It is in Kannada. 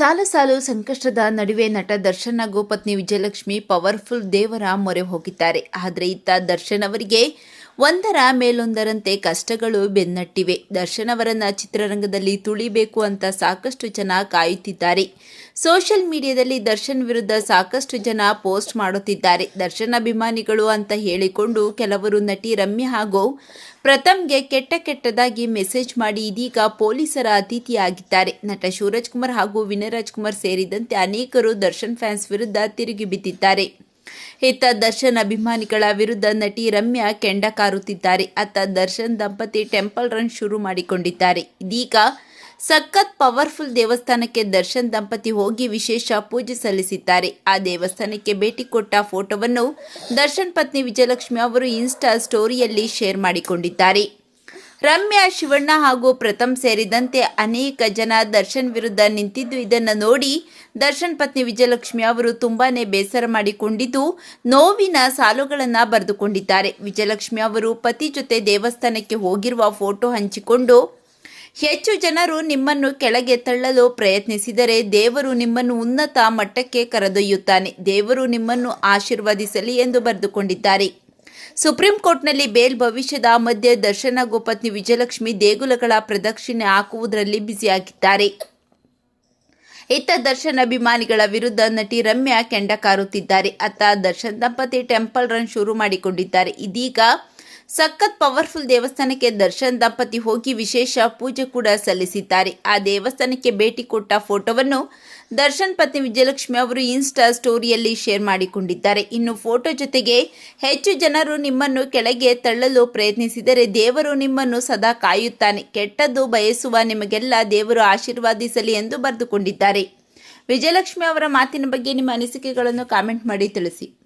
ಸಾಲು ಸಾಲು ಸಂಕಷ್ಟದ ನಡುವೆ ನಟ ದರ್ಶನ್ ಹಾಗೂ ಪತ್ನಿ ವಿಜಯಲಕ್ಷ್ಮಿ ಪವರ್ಫುಲ್ ದೇವರ ಮೊರೆ ಹೋಗಿದ್ದಾರೆ. ಆದರೆ ಇತ್ತ ದರ್ಶನ್ ಅವರಿಗೆ ಒಂದರ ಮೇಲೊಂದರಂತೆ ಕಷ್ಟಗಳು ಬೆನ್ನಟ್ಟಿವೆ. ದರ್ಶನ್ ಅವರನ್ನ ಚಿತ್ರರಂಗದಲ್ಲಿ ತುಳಿಬೇಕು ಅಂತ ಸಾಕಷ್ಟು ಜನ ಕಾಯುತ್ತಿದ್ದಾರೆ. ಸೋಷಿಯಲ್ ಮೀಡಿಯಾದಲ್ಲಿ ದರ್ಶನ್ ವಿರುದ್ಧ ಸಾಕಷ್ಟು ಜನ ಪೋಸ್ಟ್ ಮಾಡುತ್ತಿದ್ದಾರೆ. ದರ್ಶನ್ ಅಭಿಮಾನಿಗಳು ಅಂತ ಹೇಳಿಕೊಂಡು ಕೆಲವರು ನಟಿ ರಮ್ಯ ಹಾಗೂ ಪ್ರಥಮ್ಗೆ ಕೆಟ್ಟ ಕೆಟ್ಟದಾಗಿ ಮೆಸೇಜ್ ಮಾಡಿ ಇದೀಗ ಪೊಲೀಸರ ಅತಿಥಿಯಾಗಿದ್ದಾರೆ. ನಟ ಶಿವರಾಜ್ ಕುಮಾರ್ ಹಾಗೂ ವಿನಯ್ ರಾಜ್ಕುಮಾರ್ ಸೇರಿದಂತೆ ಅನೇಕರು ದರ್ಶನ್ ಫ್ಯಾನ್ಸ್ ವಿರುದ್ಧ ತಿರುಗಿ ಬಿದ್ದಿದ್ದಾರೆ. ಇತ್ತ ದರ್ಶನ್ ಅಭಿಮಾನಿಗಳ ವಿರುದ್ಧ ನಟಿ ರಮ್ಯಾ ಕೆಂಡ ಕಾರುತ್ತಿದ್ದಾರೆ. ಅತ್ತ ದರ್ಶನ್ ದಂಪತಿ ಟೆಂಪಲ್ ರನ್ ಶುರು ಮಾಡಿಕೊಂಡಿದ್ದಾರೆ. ಇದೀಗ ಸಖತ್ ಪವರ್ಫುಲ್ ದೇವಸ್ಥಾನಕ್ಕೆ ದರ್ಶನ್ ದಂಪತಿ ಹೋಗಿ ವಿಶೇಷ ಪೂಜೆ ಸಲ್ಲಿಸಿದ್ದಾರೆ. ಆ ದೇವಸ್ಥಾನಕ್ಕೆ ಭೇಟಿ ಕೊಟ್ಟ ಫೋಟೋವನ್ನು ದರ್ಶನ್ ಪತ್ನಿ ವಿಜಯಲಕ್ಷ್ಮಿ ಅವರು ಇನ್ಸ್ಟಾ ಸ್ಟೋರಿಯಲ್ಲಿ ಶೇರ್ ಮಾಡಿಕೊಂಡಿದ್ದಾರೆ. ರಮ್ಯಾ, ಶಿವಣ್ಣ ಹಾಗೂ ಪ್ರಥಮ್ ಸೇರಿದಂತೆ ಅನೇಕ ಜನ ದರ್ಶನ್ ವಿರುದ್ಧ ನಿಂತಿದ್ದು. ಇದನ್ನು ನೋಡಿ ದರ್ಶನ್ ಪತ್ನಿ ವಿಜಯಲಕ್ಷ್ಮಿ ಅವರು ತುಂಬಾನೇ ಬೇಸರ ಮಾಡಿಕೊಂಡಿದ್ದು, ನೋವಿನ ಸಾಲುಗಳನ್ನು ಬರೆದುಕೊಂಡಿದ್ದಾರೆ. ವಿಜಯಲಕ್ಷ್ಮಿ ಅವರು ಪತಿ ಜೊತೆ ದೇವಸ್ಥಾನಕ್ಕೆ ಹೋಗಿರುವ ಫೋಟೋ ಹಂಚಿಕೊಂಡು, ಹೆಚ್ಚು ಜನರು ನಿಮ್ಮನ್ನು ಕೆಳಗೆ ತಳ್ಳಲು ಪ್ರಯತ್ನಿಸಿದರೆ ದೇವರು ನಿಮ್ಮನ್ನು ಉನ್ನತ ಮಟ್ಟಕ್ಕೆ ಕರೆದೊಯ್ಯುತ್ತಾನೆ. ದೇವರು ನಿಮ್ಮನ್ನು ಆಶೀರ್ವದಿಸಲಿ ಎಂದು ಬರೆದುಕೊಂಡಿದ್ದಾರೆ. ಸುಪ್ರೀಂ ಕೋರ್ಟ್ನಲ್ಲಿ ಬೇಲ್ ಭವಿಷ್ಯದ ಮಧ್ಯೆ ದರ್ಶನ ಗೋಪತ್ನಿ ವಿಜಯಲಕ್ಷ್ಮಿ ದೇಗುಲಗಳ ಪ್ರದಕ್ಷಿಣೆ ಹಾಕುವುದರಲ್ಲಿ ಬ್ಯುಸಿಯಾಗಿದ್ದಾರೆ. ಇತ್ತ ದರ್ಶನ್ ಅಭಿಮಾನಿಗಳ ವಿರುದ್ಧ ನಟಿ ರಮ್ಯಾ ಕೆಂಡ ಕಾರುತ್ತಿದ್ದಾರೆ ಅತ್ತ ದರ್ಶನ್ ದಂಪತಿ ಟೆಂಪಲ್ ರನ್ ಶುರು ಮಾಡಿಕೊಂಡಿದ್ದಾರೆ. ಇದೀಗ ಸಖತ್ ಪವರ್ಫುಲ್ ದೇವಸ್ಥಾನಕ್ಕೆ ದರ್ಶನ್ ದಂಪತಿ ಹೋಗಿ ವಿಶೇಷ ಪೂಜೆ ಕೂಡ ಸಲ್ಲಿಸಿದ್ದಾರೆ. ಆ ದೇವಸ್ಥಾನಕ್ಕೆ ಭೇಟಿ ಕೊಟ್ಟ ಫೋಟೋವನ್ನು ದರ್ಶನ್ ಪತ್ನಿ ವಿಜಯಲಕ್ಷ್ಮಿ ಅವರು ಇನ್ಸ್ಟಾ ಸ್ಟೋರಿಯಲ್ಲಿ ಶೇರ್ ಮಾಡಿಕೊಂಡಿದ್ದಾರೆ. ಇನ್ನು ಫೋಟೋ ಜೊತೆಗೆ ಹೆಚ್ಚು ಜನರು ನಿಮ್ಮನ್ನು ಕೆಳಗೆ ತಳ್ಳಲು ಪ್ರಯತ್ನಿಸಿದರೆ ದೇವರು ನಿಮ್ಮನ್ನು ಸದಾ ಕಾಯುತ್ತಾನೆ. ಕೆಟ್ಟದ್ದು ಬಯಸುವ ನಿಮಗೆಲ್ಲ ದೇವರು ಆಶೀರ್ವಾದಿಸಲಿ ಎಂದು ಬರೆದುಕೊಂಡಿದ್ದಾರೆ. ವಿಜಯಲಕ್ಷ್ಮಿ ಅವರ ಮಾತಿನ ಬಗ್ಗೆ ನಿಮ್ಮ ಅನಿಸಿಕೆಗಳನ್ನು ಕಾಮೆಂಟ್ ಮಾಡಿ ತಿಳಿಸಿ.